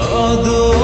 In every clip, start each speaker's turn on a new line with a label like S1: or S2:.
S1: Oh, adoro.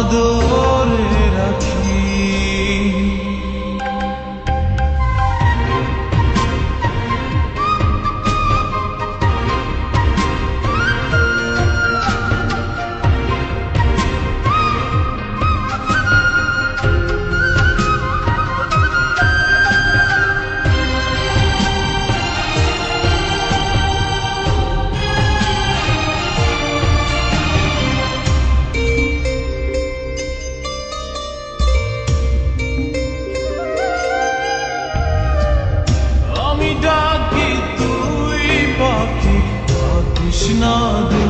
S1: Adı destinado